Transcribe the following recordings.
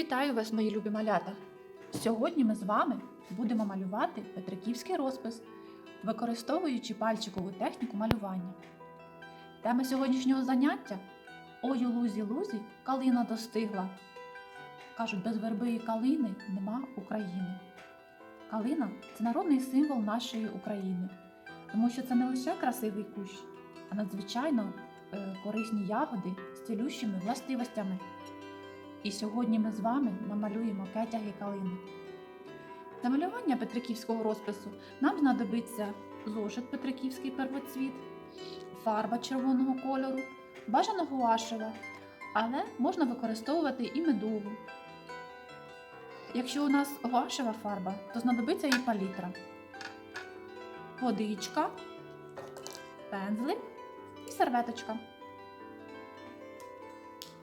Вітаю вас, мої любі малята! Сьогодні ми з вами будемо малювати петриківський розпис, використовуючи пальчикову техніку малювання. Тема сьогоднішнього заняття Ой у лузі лузі калина достигла. Кажуть, без верби і калини нема України. Калина це народний символ нашої України, тому що це не лише красивий кущ, а надзвичайно е, корисні ягоди з цілющими властивостями. І сьогодні ми з вами намалюємо кетяги калини. Для малювання петриківського розпису нам знадобиться зошит Петриківський первоцвіт, фарба червоного кольору, бажано гуашева, але можна використовувати і медову. Якщо у нас гуашева фарба, то знадобиться і палітра, водичка, пензлик і серветочка.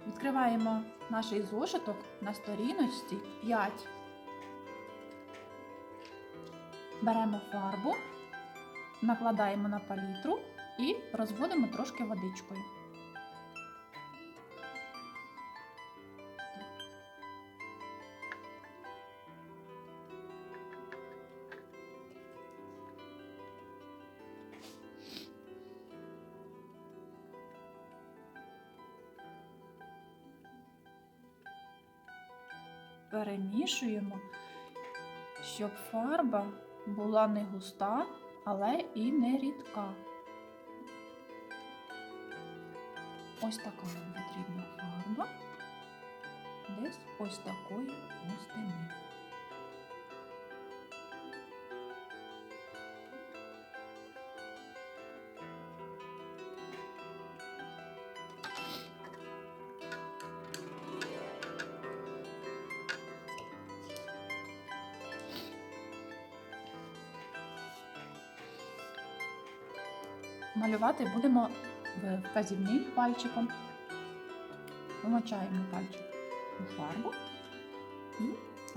Відкриваємо наш зошиток на сторіночці 5. Беремо фарбу, накладаємо на палітру і розводимо трошки водичкою. Перемішуємо, щоб фарба була не густа, але і не рідка. Ось така нам потрібна фарба. Десь ось такої густини. Малювати будемо вказівним пальчиком. Вимочаємо пальчик у фарбу і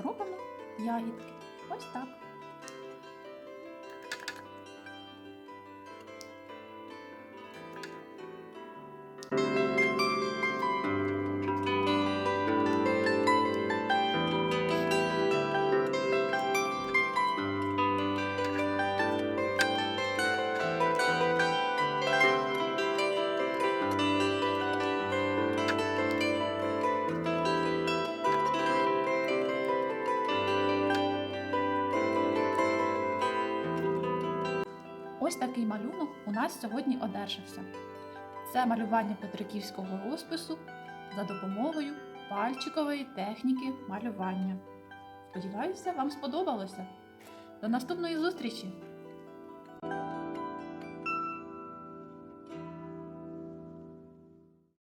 робимо ягідки. Ось так. Ось такий малюнок у нас сьогодні одержався. Це малювання петриківського розпису за допомогою пальчикової техніки малювання. Сподіваюся, вам сподобалося. До наступної зустрічі!